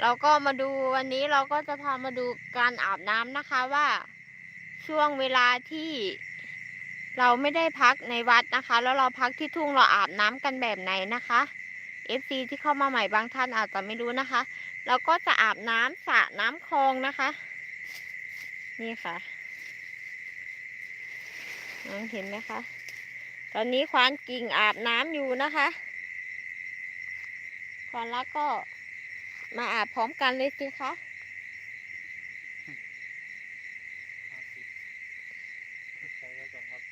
เราก็มาดูวันนี้เราก็จะพามาดูการอาบน้ำนะคะว่าช่วงเวลาที่เราไม่ได้พักในวัดนะคะ แล้วเราพักที่ทุ่งเราอาบน้ำกันแบบไหนนะคะ FC ที่เข้ามาใหม่บางท่านอาจจะไม่รู้นะคะ เราก็จะอาบน้ำสระน้ำคลองนะคะ นี่ค่ะน้องเห็นไหมคะ ตอนนี้ควานกิ่งอาบน้ำอยู่นะคะควานรักก็ มาอาบพร้อมกันเลยสิคะใช้ไว้ก่อนครับ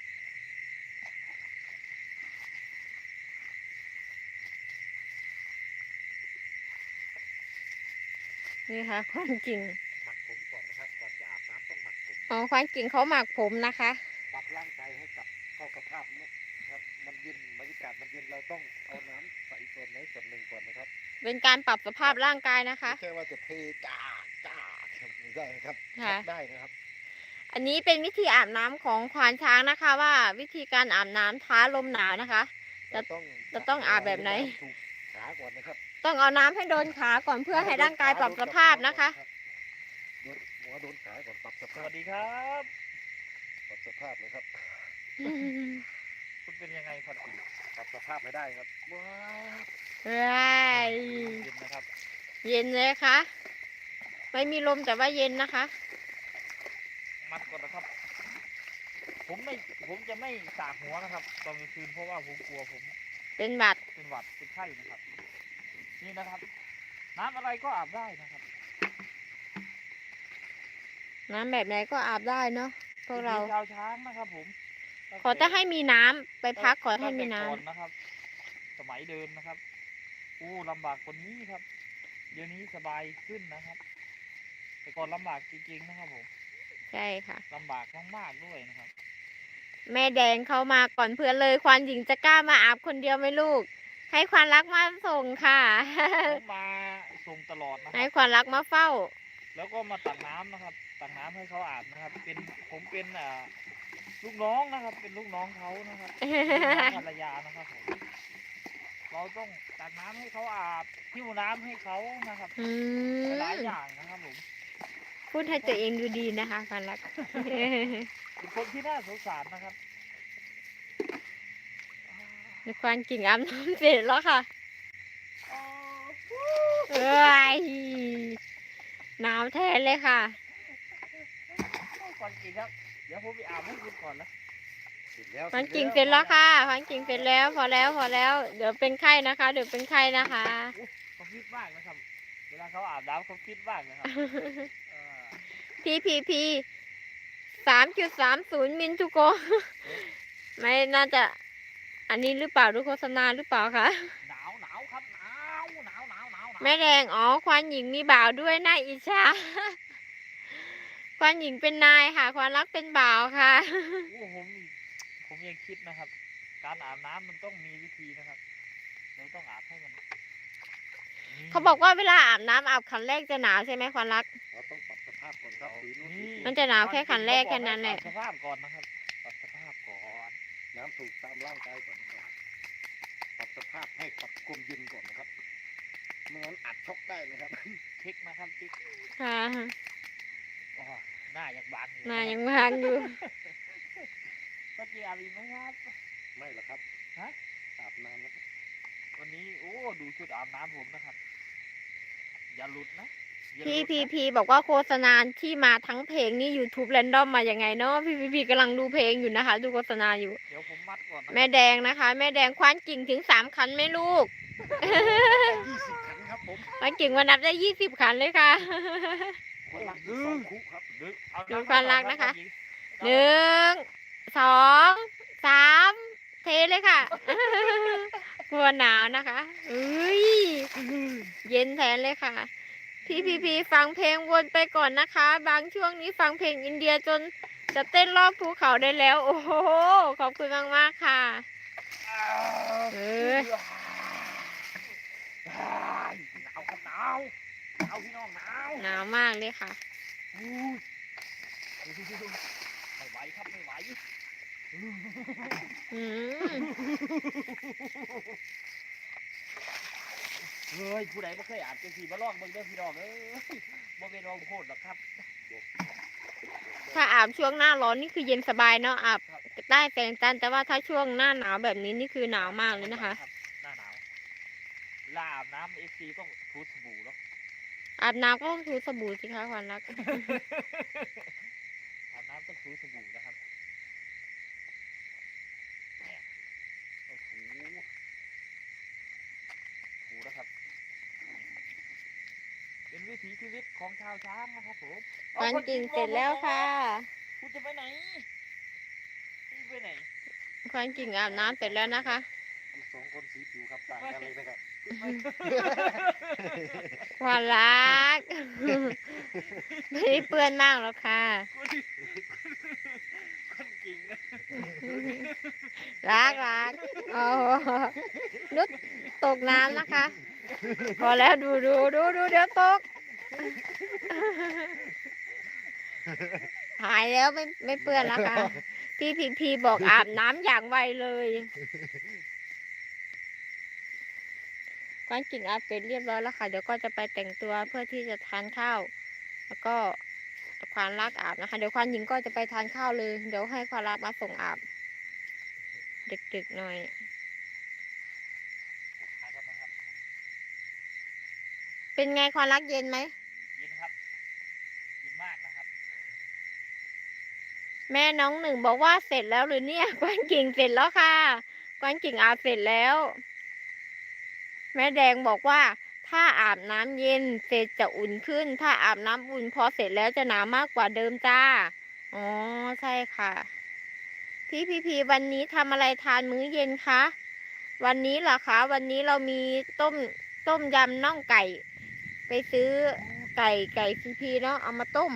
นี่ค่ะควานกิ่งหมักผมก่อนนะครับก่อนจะอาบน้ำต้องหมักผมอ๋อควานกิ่งเขาหมักผมนะคะปรับร่างกายให้กับเข้ากับภาพนะครับมันเย็นบรรยากาศมันเย็นเราต้องเอาน้ำใส่ส่วนไหนส่วนหนึ่งก่อนนะครับ เป็นการปรับสภาพร่างกายนะคะ ไม่ใช่ว่าจะเทจ้าจ้าไม่ได้นะครับค่ะเช็ดได้นะครับ อันนี้เป็นวิธีอาบน้ำของควานช้างนะคะ ว่าวิธีการอาบน้ำท้าลมหนาวนะคะ จะเราต้องจะต้องอาบแบบไหน ถูกขาก่อนนะครับต้องเอาน้ำให้โดนขาก่อนเพื่อให้ร่างกายปรับสภาพนะคะ โดนหัวโดนขาก่อนปรับสสภาพวัสดีครับ ปรับสภาพเลยครับ คุณเป็นยังไงครับคุณปรับสภาพไม่ได้ครับว้าว ว้ายเย็นนะครับ เย็นเลยค่ะไม่มีลมแต่ว่าเย็นนะคะ มัดก่อนนะครับ ผมไม่ ผมจะไม่สาหัวนะครับ ตอนกลางคืนเพราะว่าผมกลัวผม เป็นหวัด เป็นหวัด เป็นไข้นะครับ นี่นะครับ น้ำอะไรก็อาบได้นะครับ น้ำแบบไหนก็อาบได้เนาะพวกเราวิถีชาวช้างนะครับ ผม ขอจะให้มีน้ำไปพักขอให้มีน้ำตั้งแต่ก่อนนะครับ สมัยเดินนะครับ อู้ลำบากกว่านี้ครับ เดี๋ยวนี้สบายขึ้นนะครับ แต่ก่อนลำบากจริงๆนะครับผมใช่ค่ะลำบากมากๆด้วยนะครับ แม่แดงเข้ามาก่อนเพื่อนเลยควานหญิงจะกล้ามาอาบคนเดียวไหมลูก ให้ควานรักมาส่งค่ะผมมาส่งตลอดนะคให้รับ ควานรักมาเฝ้า แล้วก็มาตักน้ำนะครับ ตักน้ำให้เขาอาบนะครับ เป็นผมเป็นอ่าลูกน้องนะครับ เป็นลูกน้องเขานะครับลูกน้องภรรยานะครับผม เราต้องตักน้ำให้เขาอาบหิ้วน้ำให้เขานะครับ อืหลายมอย่างนะครับผม พูดให้ตัวเองดูดีนะคะควานรัก เป็นคนที่น่าสงสารนะครับควานกิ่งอาบน้ำเสร็จแล้วค่ะเอ้ยหนาวแทนเลยค่ะ ก่อนกินครับ เดี๋ยวผมไปอาบให้คุณก่อนนะ เสร็จแล้วควานกิ่งเสร็จแล้วค่ะควานกิ่งเสร็จแล้วพอแล้วพอแล้ว เดี๋ยวเป็นไข้นะคะ เดี๋ยวเป็นไข้นะคะเขาฟิตมากนะครับเวลาเขาอาบน้ำเขาฟิตมากนะครับเออพีพีพีสามจุดสามศูนย์มิลทุกโกไม่น่าจะ อันนี้หรือเปล่าดูโฆษณาหรือเปล่าคะหนาวหนาวครับหนาวหนาวหนาวหนาวหนาวแม่แดงอ๋อควานหญิงมีบ่าวด้วยน่าอิจฉาควานหญิงเป็นนายค่ะควานรักเป็นบ่าวค่ะโอ้ผม ผมยังคิดนะครับ การอาบน้ำมันต้องมีวิธีนะครับเราต้องอาบให้มันนี่เขาบอกว่าเวลาอาบน้ำอาบขันแรกจะหนาวใช่ไหมควานรักเราต้องปรับสภาพก่อนครับสีนู้นสีมันจะหนาวแค่ขันแรกแค่นั้นแหละปรับสภาพก่อนนะครับปรับสภาพก่อน น้ำถูกตามร่างกายก่อนนะครับปรับสภาพให้ปรับความเย็นก่อนนะครับไม่งั้นอัดช็อกได้นะครับเช็คนะครับเช็คค่ะอ๋อหน้ายังบานอยู่หนานะครับยังบางอยู่ เมื่อกี้อาบอีกไหมครับ ไม่หรอกครับฮะ อาบน้ำนะครับวันนี้โอ้ดูชุดอาบน้ำผมนะครับ อย่าหลุดนะอย่าหพี่ลุดพีนะพีบอกว่าโฆษณาที่มาทั้งเพลงนี่ YouTube แรนดอมมาอย่างไงเนาะพี่พีพีกำลังดูเพลงอยู่นะคะ ดูโฆษณาอยู่ เดี๋ยวผมมัดก่อนนะแม่แดงนะคะ แม่แดงควานกิ่งถึงสามคันไหมลูก ยี่สิบขันครับผมควานกิ่งวันนับได้ยี่สิบคันเลยค่ะ คนละสองคุครับดึกเอาดูน้ำความรักก่อนะคะรับหนึ่ง สองสามเทเลยค่ะ กลัวหนาวนะคะอุ้ยเย็นแทนเลยค่ะ พี่พีพีฟังเพลงวนไปก่อนนะคะ บางช่วงนี้ฟังเพลงอินเดียจนจะเต้นรอบภูเขาได้แล้ว โอ้โห ขอบคุณมากมากๆค่ะเออหนาวครับหนาวหนาวพี่น้องหนาวหนาวมากเลยค่ะ อู้ยไม่ไหวครับไม่ไหว อืม เอยผู้ใดไม่เคยอาบจังสีมาลองเบิ่งเด้อพี่น้องเอ้ยบ่เป็นรองโคตรหรอกครับถ้าอาบช่วงหน้าร้อนนี่คือเย็นสบายเนาะอาบได้แต่งตันแต่ว่าถ้าช่วงหน้าหนาวแบบนี้นี่คือหนาวมากเลยนะคะรับหน้าหนาวเวลาอาบน้ำเอฟซีต้องทูสบู่เนาะอาบน้ำก็ต้องถูสบู่สิคะควันรักอาบน้ำต้องทูสบู่นะครับเนี่ยโอ้โหถูนะครับ เป็นวิถีชีวิต ของชาวช้างนะครับผมควันกิ่งเสร็จแล้วค่ะคุณจะไปไหนคุณจะไปไหนควันกิ่งอาบน้ำเสร็จแล้วนะคะมีสองคนสีผิวครับต่างกันเลยนะครับควันรัก ไม่ได้เปื้อนมากหรอกค่ะคุณคุณกิ่งนะรักรักโอ้โหนุดตกน้ำนะคะ พอแล้วดูดูดูดูเดี๋ยวตก หายแล้วไม่ไม่เปื้อนแล้วค่ะ พี่พีพีบอกอาบน้ำอย่างไวเลยควันกิ่งอาบเสร็จเรียบร้อยแล้วค่ะ เดี๋ยวก็จะไปแต่งตัวเพื่อที่จะทานข้าว แล้วก็ควานรักอาบนะคะ เดี๋ยวควานหญิงก็จะไปทานข้าวเลย เดี๋ยวให้ควานรักมาส่งอาบดึกๆหน่อยเป็นไงควานรักเย็นไหม เย็นครับเย็นมากนะครับ แม่น้องหนึ่งบอกว่าเสร็จแล้วหรือเนี่ยกวานกิ่งเสร็จแล้วค่ะกวานกิ่งอาบเสร็จแล้ว แม่แดงบอกว่า ถ้าอาบน้ำเย็นเสร็จจะอุ่นขึ้น ถ้าอาบน้ำอุ่นพอเสร็จแล้วจะหนาวมากกว่าเดิมจ้าอ๋อใช่ค่ะ พี่พีพีวันนี้ทำอะไรทานมื้อเย็นคะวันนี้เหรอคะ วันนี้เรามีต้มต้มยำน่องไก่ ไปซื้อไก่ไก่พีพีเนาะเอามาต้ม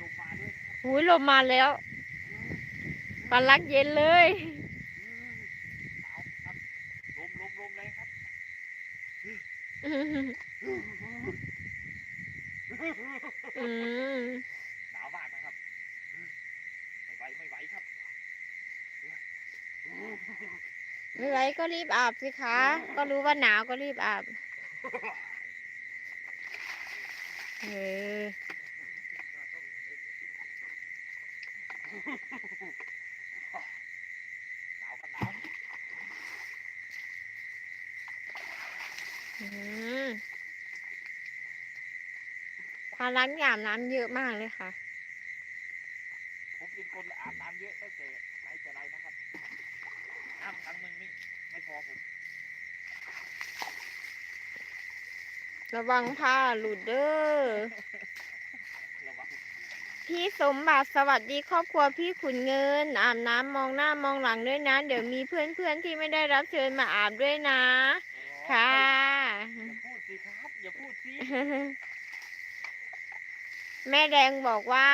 ลงมาด้วยหุยลมมาแล้ว ปันรักเย็นเลยหนาวครับลมลมลมแรงครับอืมหนาวมากนะครับ ไม่ไหวไม่ไหวครับ ไม่ไหวก็รีบอาบสิคะ ก็รู้ว่าหนาวก็รีบอาบเออ หนาวกันหนาว อืม ความรักหยามน้ำเยอะมากเลยค่ะ ผมเป็นคนอาบน้ำเยอะตั้งแต่ไหนแต่ไรนะครับ น้ำครั้งหนึ่งนี่ไม่พอผม ระวังผ้าหลุดเด้อ ระวังพี่สมบัติสวัสดีครอบครัวพี่ขุนเงิน อาบน้ำมองหน้ามองหลังด้วยนะ เดี๋ยวมีเพื่อนๆที่ไม่ได้รับเชิญมาอาบด้วยนะ ค่ะ อย่าพูดสิครับ อย่าพูดสิแม่แดงบอกว่า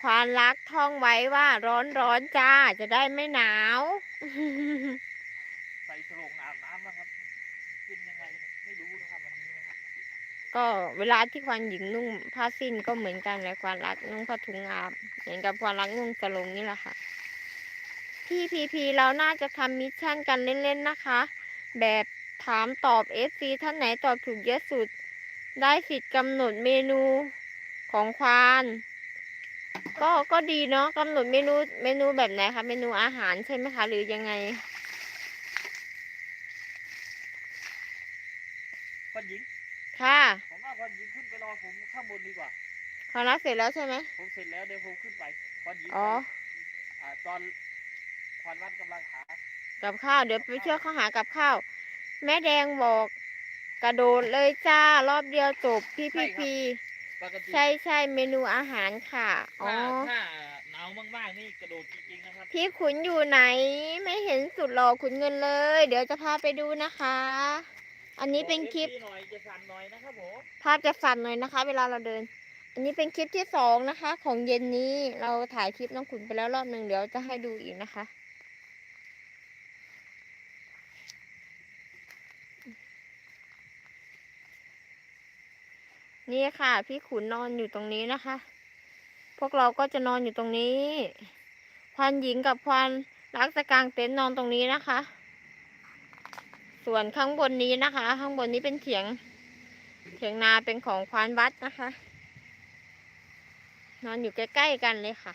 ควานรักท่องไว้ว่าร้อนร้อนๆจ้าจะได้ไม่หนาว ใส่สรงอาบน้ำนะครับเป็นยังไงเนี่ยไม่รู้นะครับวันนี้นะครับก็เวลาที่ควานหญิงนุ่งผ้าสิ้นก็เหมือนกันแหละควานรักนุ่งผ้าถุงอาบเหมือนกับควานรักนุ่งสลงนี่แหละค่ะ พี่พีพีเราน่าจะทำมิชชั่นกันเล่นๆนะคะ แบบ ถามตอบเอฟซีท่านไหนตอบถูกเยอะสุด ได้สิทธิ์กำหนดเมนูของควาน ก็ก็ดีเนาะกำหนดเมนูเมนูแบบไหนคะเมนูอาหารใช่ไหมคะ หรือยังไงคนหญิง ค่ะผมว่าคนหญิงขึ้นไปรอผมข้างบนดีกว่าควานรักเสร็จแล้วใช่ไหมผมเสร็จแล้วเดี๋ยวผมขึ้นไปคนหญิงอ๋อไปอ่าตอนควันวัดกำลังหา กับข้าวเดี๋ยวไปช่วยเขาหากับข้าว แม่แดงบอก กระโดดเลยจ้ารอบเดียวจบพี่พี่พีปกติใช่ใช่เมนูอาหารค่ะอ๋อถ้าถ้าหนาวมากๆนี่กระโดดจริงๆนะครับพี่ขุนอยู่ไหน ไม่เห็นสุดหล่อขุนเงินเลย เดี๋ยวจะพาไปดูนะคะ อันนี้เป็นคลิปบอก FC หน่อยจะสั่นหน่อยนะครับผมภาพจะสั่นหน่อยนะคะ เวลาเราเดิน อันนี้เป็นคลิปที่สองนะคะ ของเย็นนี้เราถ่ายคลิปน้องขุนไปแล้วรอบหนึ่งเดี๋ยวจะให้ดูอีกนะคะ นี่ค่ะ พี่ขุนนอนอยู่ตรงนี้นะคะ พวกเราก็จะนอนอยู่ตรงนี้ ควานหญิงกับควานรักจะกางเต็นท์นอนตรงนี้นะคะ ส่วนข้างบนนี้นะคะ ข้างบนนี้เป็นเถียง เถียงนาเป็นของควานวัดนะคะ นอนอยู่ใกล้ๆกันเลยค่ะ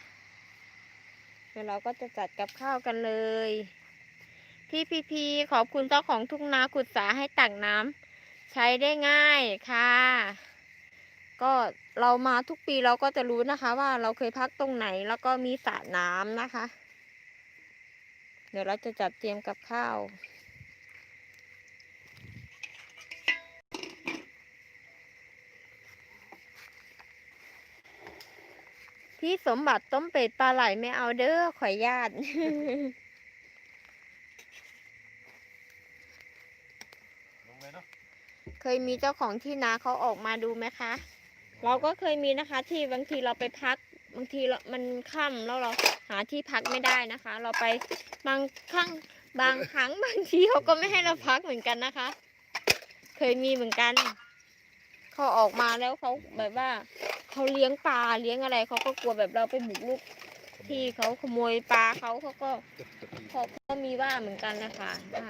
เดี๋ยวเราก็จะจัดกับข้าวกันเลย พี่พีพีขอบคุณเจ้าของทุ่งนาขุดสาให้ตักน้ำใช้ได้ง่ายค่ะ ก็เรามาทุกปีเราก็จะรู้นะคะ ว่าเราเคยพักตรงไหนแล้วก็มีสระน้ำนะคะ เดี๋ยวเราจะจัดเตรียมกับข้าวพี่สมบัติต้มเป็ดปลาไหลไม่เอาเด้อขอยญาติลงเลยเนาะเคยมีเจ้าของที่นาเขาออกมาดูไหมคะ เราก็เคยมีนะคะ ที่บางทีเราไปพัก บางทีเรามันค่ำแล้วเราหาที่พักไม่ได้นะคะ เราไปบางครั้งบางครั้งบางทีเขาก็ไม่ให้เราพักเหมือนกันนะคะ เคยมีเหมือนกันเขาออกมาแล้วเขาแบบว่าเขาเลี้ยงปลาเลี้ยงอะไรเขาก็กลัวแบบเราไปบุกรุกที่เขาขโมยปลาเขาเขาก็เขาก็มีว่าเหมือนกันนะคะว่า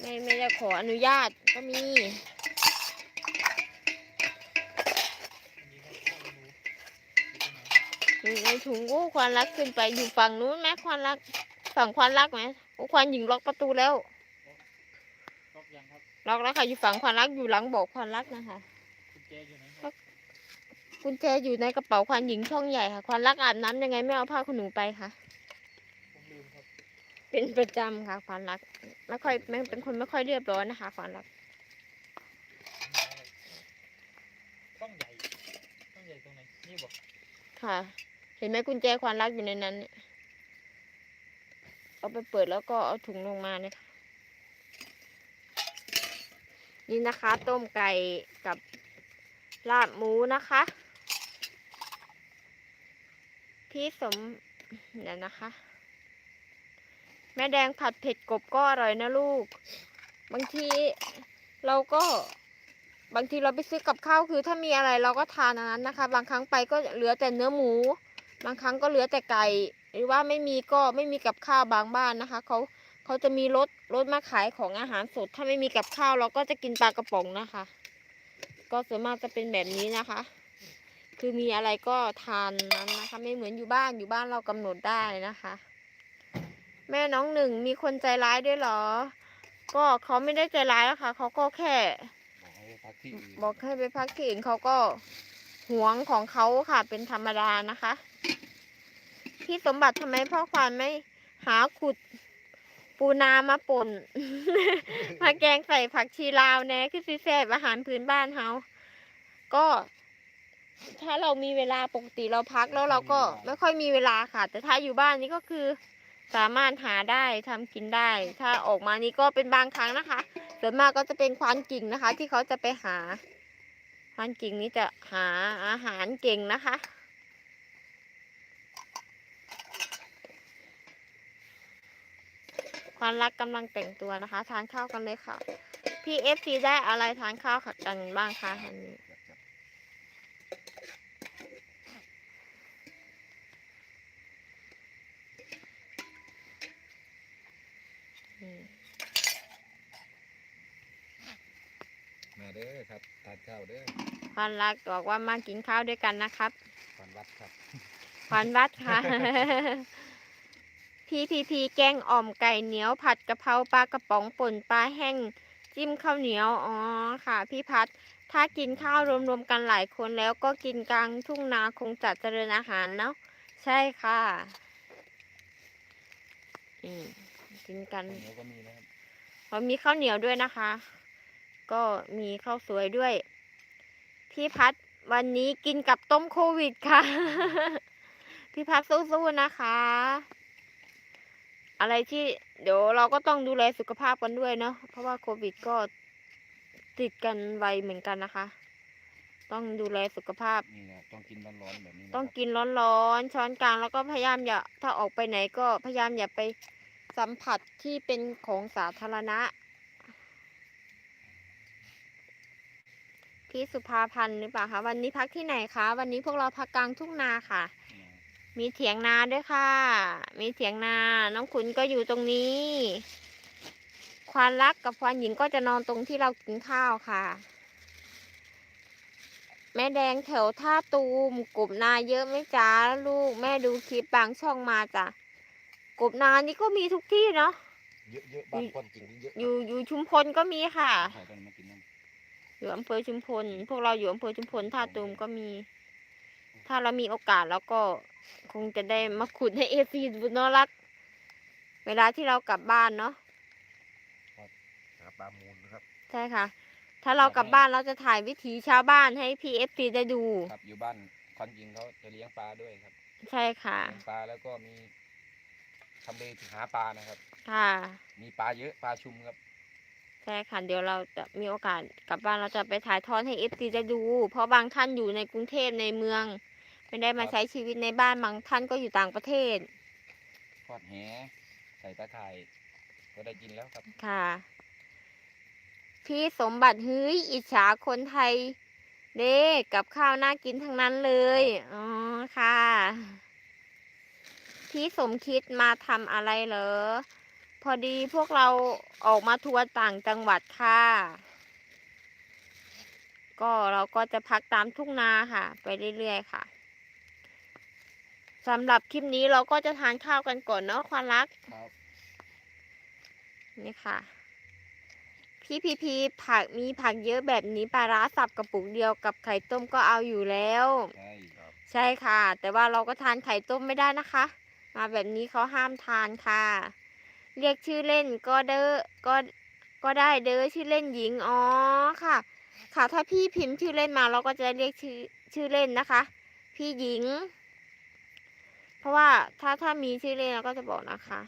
ไม่ไม่ได้ขออนุญาตก็มี อันนี้ครับข้าวเมนูอยู่ตรงไหนอยู่ในถุงโอ้ควันรักขึ้นไปอยู่ฝั่งนู้นไหมควันรักฝั่งควันรักไหมโอ้ควันหญิงล็อกประตูแล้วล็อกยังครับล็อกแล้วค่ะอยู่ฝั่งควันรักอยู่หลังเบอกควันรักนะคะกุญแจอยู่ไหนครับกุญแจอยู่ในกระเป๋าควันหญิงช่องใหญ่ค่ะ ควันรักอาบน้ำยังไงไม่เอาผ้าขนหนูไปคะผมลืมครับเป็นประจำค่ะควันรักไม่ค่อยไม่เป็นคนไม่ค่อยเรียบร้อยนะคะควันรักต้องใหญ่ต้องใหญ่ตรงไหนนี่บอกค่ะเห็นไหมกุญแจควันรักอยู่ในนั้นเนี่ยเอาไปเปิดแล้วก็เอาถุงลงมาเนี่ยนี่นะคะ ต้มไก่กับลาบหมูนะคะ พี่สมเดี๋ยวนะคะ แม่แดงผัดเผ็ดกบก็อร่อยนะลูก บางทีเราก็บางทีเราไปซื้อกับข้าวคือถ้ามีอะไรเราก็ทานอันนั้นนะคะ บางครั้งไปก็เหลือแต่เนื้อหมู บางครั้งก็เหลือแต่ไก่ หรือว่าไม่มีก็ไม่มีกับข้าวบางบ้านนะคะเขาเขาจะมีรถรถมาขายของอาหารสด ถ้าไม่มีกับข้าวเราก็จะกินปลากระป๋องนะคะ ก็ส่วนมากจะเป็นแบบนี้นะคะ คือมีอะไรก็ทานนั้นนะคะ ไม่เหมือนอยู่บ้านอยู่บ้านเรากำหนดได้นะคะ แม่น้องหนึ่งมีคนใจร้ายด้วยเหรอ ก็เขาไม่ได้ใจร้ายแล้วค่ะเขาก็แค่ บอกให้พักที่อื่นบอกให้ไปพักที่อื่นเขาก็หวงของเขาค่ะเป็นธรรมดานะคะ พี่สมบัติทำไมพ่อควานไม่หาขุดปูนามาป่น มาแกงใส่ผักชีลาวแน่คือซีแซ่บอาหารพื้นบ้านเฮาก็ ถ้าเรามีเวลาปกติเราพักแล้วเราก็ไม่ค่อยมีเวลาค่ะ แต่ถ้าอยู่บ้านนี่ก็คือสามารถหาได้ทำกินได้ ถ้าออกมานี่ก็เป็นบางครั้งนะคะส่วนมากก็จะเป็นควานกิ่งนะคะ ที่เขาจะไปหาควานกิ่งนี้จะหาอาหารเก่งนะคะ ควานรักกำลังแต่งตัวนะคะ ทานข้าวกันเลยค่ะ พี่เอฟซีได้อะไรทานข้าวกันบ้างคะอันนี้อืมมาเด้อครับทานข้าวเด้อควานรักบอกว่ามากินข้าวด้วยกันนะครับฟันวัดครับควานวัดค่ะ พีพีพีแกงอ่อมไก่เหนียวผัดกะเพราปลากระป๋องป่นปลาแห้งจิ้มข้าวเหนียว อ๋อค่ะ พี่พัด ถ้ากินข้าวรวมๆกันหลายคนแล้วก็กินกลางทุ่งนาคงจัดเจริญอาหารเนาะ ใช่ค่ะอืมกินกันข้าวเหนียวก็มีนะครับพอมีข้าวเหนียวด้วยนะคะ ก็มีข้าวสวยด้วย พี่พัดวันนี้กินกับต้มโควิดค่ะ พี่พัดสู้ๆนะคะ อะไรที่เดี๋ยวเราก็ต้องดูแลสุขภาพกันด้วยเนาะเพราะว่าโควิดก็ติดกันไวเหมือนกันนะคะ ต้องดูแลสุขภาพ นี่นะต้องกินร้อนๆแบบนี้นะต้องครับกินร้อนๆ ช้อนกลางแล้วก็พยายามอย่า ถ้าออกไปไหนก็พยายามอย่าไปสัมผัสที่เป็นของสาธารณะ พี่สุภาพันธ์หรือเปล่าคะวันนี้พักที่ไหนคะ วันนี้พวกเราพักกลางทุ่งนาค่ะอื มมีเถียงนาด้วยค่ะ มีเถียงนา น้องขุนก็อยู่ตรงนี้คควานรักกับควานหญิงก็จะนอนตรงที่เรากินข้าวค่ะ แม่แดงแถวท่าตูมกบนาเยอะไหมจ้าลูกแม่ดูคลิปบางช่องมาจ้ะกบนานี่ก็มีทุกที่เนาะเยอะเยอะๆบ้านความจริงนี่เยอะอยู่อยู่ชุมพลก็มีค่ะใครต้องมากินน้อยู่อำเภอชุมพล พวกเราอยู่อำเภอชุมพลท่าตูมก็มี ถ้าเรามีโอกาสแล้วก็ คงจะได้มาขุดให้เอซีบุญนรัก เวลาที่เรากลับบ้านเนาะำหาปลามูลนะครับ ใช่ค่ะ ถ้าเรากลับบ้านเราจะถ่ายวิถีชาวบ้านให้พีเอฟซีได้ดู ครับอยู่บ้านความจริงเขาจะเลี้ยงปลาด้วยครับ ใช่ค่ะ เลี้ยงปลาแล้วก็มีทำเลหาปลานะครับ ค่ะ มีปลาเยอะปลาชุมครับ ใช่ค่ะ เดี๋ยวเราจะมีโอกาสกลับบ้านเราจะไปถ่ายทอดให้เอฟซีได้ดู เพราะบางท่านอยู่ในกรุงเทพในเมือง ไม่ได้มาใช้ชีวิตในบ้านบางท่านก็อยู่ต่างประเทศทอดแหใส่ตะข่ายก็ได้กินแล้วครับค่ะ พี่สมบัติเฮ้ยอิจฉาคนไทย เด้กับข้าวน่ากินทั้งนั้นเลยอ๋อค่ะ พี่สมคิดมาทำอะไรเหรอ พอดีพวกเราออกมาทัวร์ต่างจังหวัดค่ะ ก็เราก็จะพักตามทุ่งนาค่ะ ไปเรื่อยๆค่ะ สำหรับคลิปนี้เราก็จะทานข้าวกันก่อนเนาะควานรัก ครับ นี่ค่ะ พี่พีพีผักมีผักเยอะแบบนี้ปลาร้าสับกระปุกเดียวกับไข่ต้มก็เอาอยู่แล้ว ใช่ใช่ค่ะ แต่ว่าเราก็ทานไข่ต้มไม่ได้นะคะ มาแบบนี้เขาห้ามทานค่ะ เรียกชื่อเล่นก็เด้อก็ก็ได้เด้อชื่อเล่นหญิงอ๋อค่ะ ค่ะถ้าพี่พิมพ์ชื่อเล่นมาเราก็จะเรียกชื่อชื่อเล่นนะคะ พี่หญิง เพราะว่าถ้าถ้ามีชื่อเล่นเราก็จะบอกนะคะ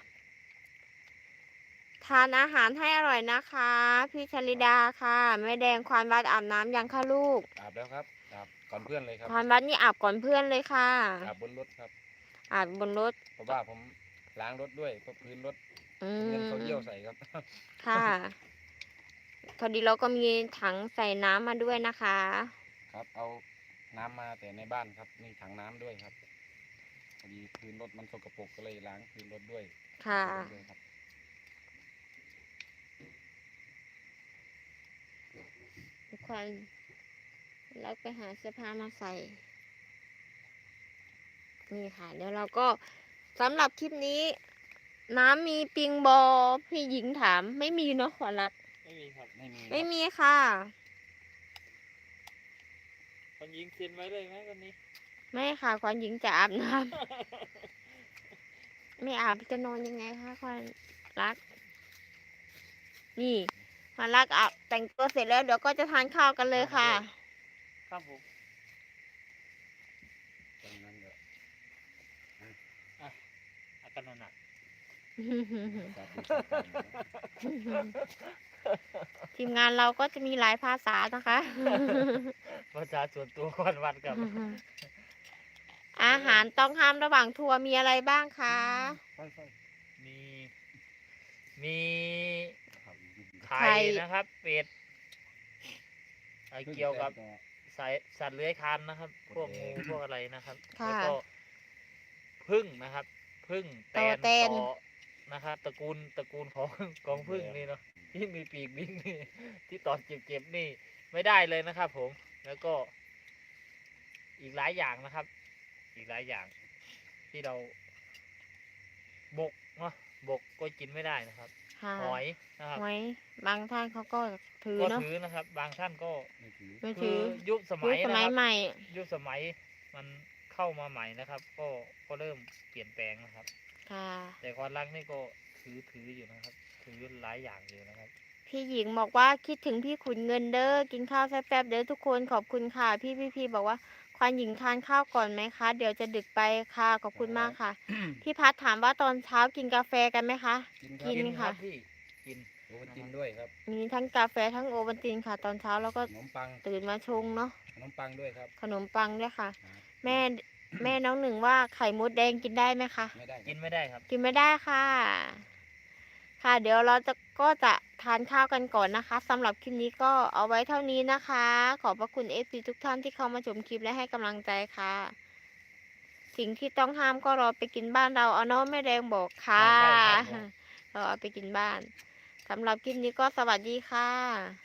ทานอาหารให้อร่อยนะคะ พี่ชลิดาค่ะแม่แดงควานวัดอาบน้ำยังค่ะลูกอาบแล้วครับอาบก่อนเพื่อนเลยครับควานวัดนี่อาบก่อนเพื่อนเลยค่ะอาบบนรถครับอาบบนรถเพราะว่าผมล้างรถด้วยเพราะพื้นรถอืเงินมเขาเยี่ยวใส่ครับค่ะพอดีเราก็มีถังใส่น้ำมาด้วยนะคะ ครับเอาน้ำมาแต่ในบ้านครับมีถังน้ำด้วยครับ พอดีพื้นรถมันสกปรกก็เลยล้างพื้นรถด้วยค่ะ ด้วยครับ ทุกคนแล้วไปหาเสื้อผ้ามาใส่ นี่ค่ะ เดี๋ยวเราก็สำหรับคลิปนี้ น้ำมีปิงบอพี่หญิงถาม ไม่มีเนาะขวัญรักไม่มีครับไม่มีไม่ครับมีค่ะ คนยิงเซ็นไว้เลยไหมวันนี้ ไม่ค่ะขวัญหญิงจะอาบน้ำไม่อาบจะนอนยังไงคะขวัญรัก นี่ขวัญรักอาบแต่งตัวเสร็จแล้วเดี๋ยวก็จะทานข้าวกันเลยค่ะ ครับผมตรงนั้นก็อาการหนักจับดูจับกันนะทีมงานเราก็จะมีหลายภาษานะคะ ภาษาส่วนตัวก่อนวันกับ อาหารต้องห้ามระหว่างทัวร์มีอะไรบ้างคะไฟไฟมีมีครับไข่นะครับเป็ดเอ่อเกี่ยวกับสายสัตว์เลื้อยคลานนะครับ พวกงูพวกอะไรนะครับค่ะแล้วก็พึ่งนะครับพึ่งแตต่อนแตนต่อนะครับตระกูลตระกูลของของพึ่งนี่เนาะที่มีปีกบินนี่ที่ตอนเจ็บๆนี่ไม่ได้เลยนะครับ ผมแล้วก็อีกหลายอย่างนะครับ อีกหลายอย่างที่เรา บกเนาะบกก็กินไม่ได้นะครับค่ะหอยนะครับหอยบางท่านเขาก็ถือก็เนาะถือนะครับ บางท่านก็ไม่ถือไม่คืถืออยุคสยุมัคยสนะมัคยรับใหม่ ยุคสมัยมันเข้ามาใหม่นะครับ ก็ก็เริ่มเปลี่ยนแปลงนะครับ ค่ะ แต่ความรักนี่ก็ถือถืออยู่นะครับ ถือหลายอย่างอยู่นะครับ พี่หญิงบอกว่าคิดถึงพี่ขุนเงินเด้อกินข้าวแซ่บๆเด้อทุกคนขอบคุณค่ะ พี่พี่พี่บอกว่า ควานหญิงทานข้าวก่อนไหมคะ เดี๋ยวจะดึกไปค่ะ ขอบคุณมากค่ะ พี่พัดถามว่าตอนเช้ากินกาแฟกันไหมคะ กินครับกินค่ะ พี่กินโอ้กินด้วยครับ มีทั้งกาแฟทั้งโอวัลตินค่ะ ตอนเช้าแล้วก็ขนมปังตื่นมาชงเนาะ ขนมปังด้วยครับ ขนมปังด้วยค่ะครับแม่แม่น้องหนึ่งว่าไข่มดแดงกินได้ไหมคะ ไม่ได้คกิรับนไม่ได้ครับ กินไม่ได้ค่ะ ค่ะ เดี๋ยวเราจะ ก็จะทานข้าวกันก่อนนะคะสำหรับคลิปนี้ก็เอาไว้เท่านี้นะคะ ขอบพระคุณเอฟซีทุกท่านที่เข้ามาชมคลิปและให้กำลังใจค่ะ สิ่งที่ต้องห้ามก็รอไปกินบ้านเราเอาเนาะแม่แดงบอกค่ะใช่ครับผมเราเอาไปกินบ้านสำหรับคลิปนี้ก็สวัสดีค่ะ